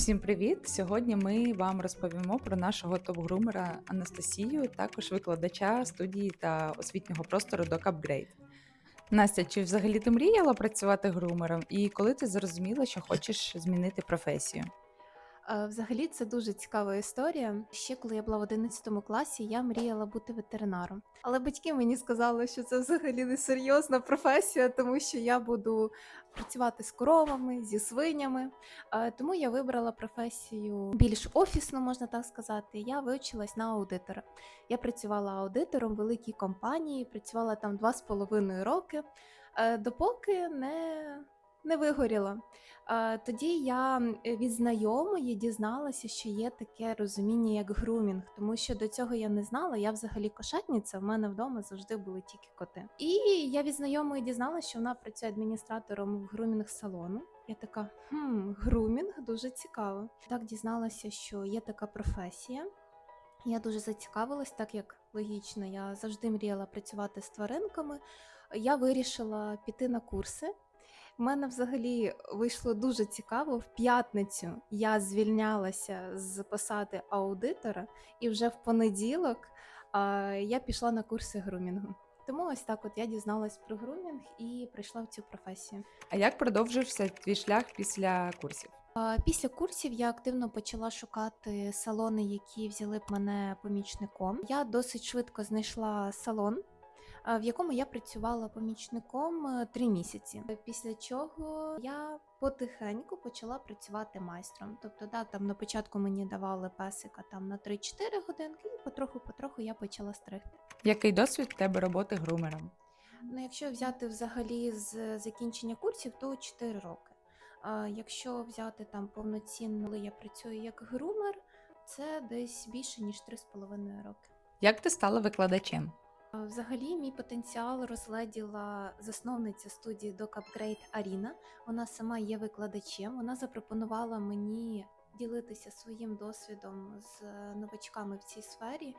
Всім привіт! Сьогодні ми вам розповімо про нашого топ-грумера Анастасію, також викладача студії та освітнього простору до Upgrade. Настя, чи взагалі ти мріяла працювати грумером? І коли ти зрозуміла, що хочеш змінити професію? Взагалі це дуже цікава історія. Ще коли я була в 11 класі, я мріяла бути ветеринаром. Але батьки мені сказали, що це взагалі не серйозна професія, тому що я буду працювати з коровами, зі свинями. Тому я вибрала професію більш офісну, можна так сказати. Я вивчилась на аудитора. Я працювала аудитором в великій компанії, працювала там два з половиною роки, е, допоки не, не вигоріла. Е, Тоді я від знайомої дізналася, що є таке розуміння, як грумінг, тому що до цього я не знала. Я взагалі кошатниця. В мене вдома завжди були тільки коти. І я від знайомої дізналася, що вона працює адміністратором в грумінг салону. Я така, хм, грумінг дуже цікаво. Так дізналася, що є така професія. Я дуже зацікавилась, так як логічно, я завжди мріяла працювати з тваринками. Я вирішила піти на курси. У мене взагалі вийшло дуже цікаво. В п'ятницю я звільнялася з посади аудитора, і вже в понеділок а, я пішла на курси грумінгу. Тому ось так от я дізналась про грумінг і прийшла в цю професію. А як продовжився твій шлях після курсів? Після курсів я активно почала шукати салони, які взяли б мене помічником. Я досить швидко знайшла салон, в якому я працювала помічником е, три місяці. Після чого я потихеньку почала працювати майстром. Тобто, да, там на початку мені давали песика там на 3-4 годинки, і потроху-потроху я почала стригти. Який досвід в тебе роботи грумером? Ну, якщо взяти взагалі з закінчення курсів, то 4 роки. А якщо взяти там повноцінно, коли я працюю як грумер, це десь більше ніж 3,5 роки. Як ти стала викладачем? Взагалі, мій потенціал розгледіла засновниця студії Doc Upgrade Аріна. Вона сама є викладачем. Вона запропонувала мені ділитися своїм досвідом з е, новачками в цій сфері.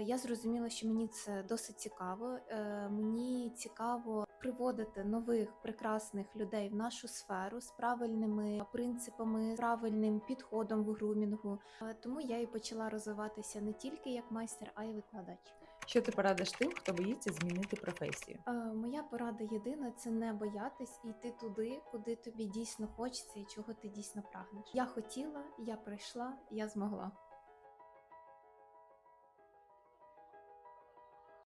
Я зрозуміла, що мені це досить цікаво. Е, Мені цікаво приводити нових прекрасних людей в нашу сферу з правильними принципами, правильним підходом в грумінгу. Е, Тому я і почала розвиватися не тільки як майстер, а й викладач. Що ти порадиш тим, хто боїться змінити професію? Е, Моя порада єдина це не боятись і йти туди, куди тобі дійсно хочеться і чого ти дійсно прагнеш. Я хотіла, я прийшла, я змогла.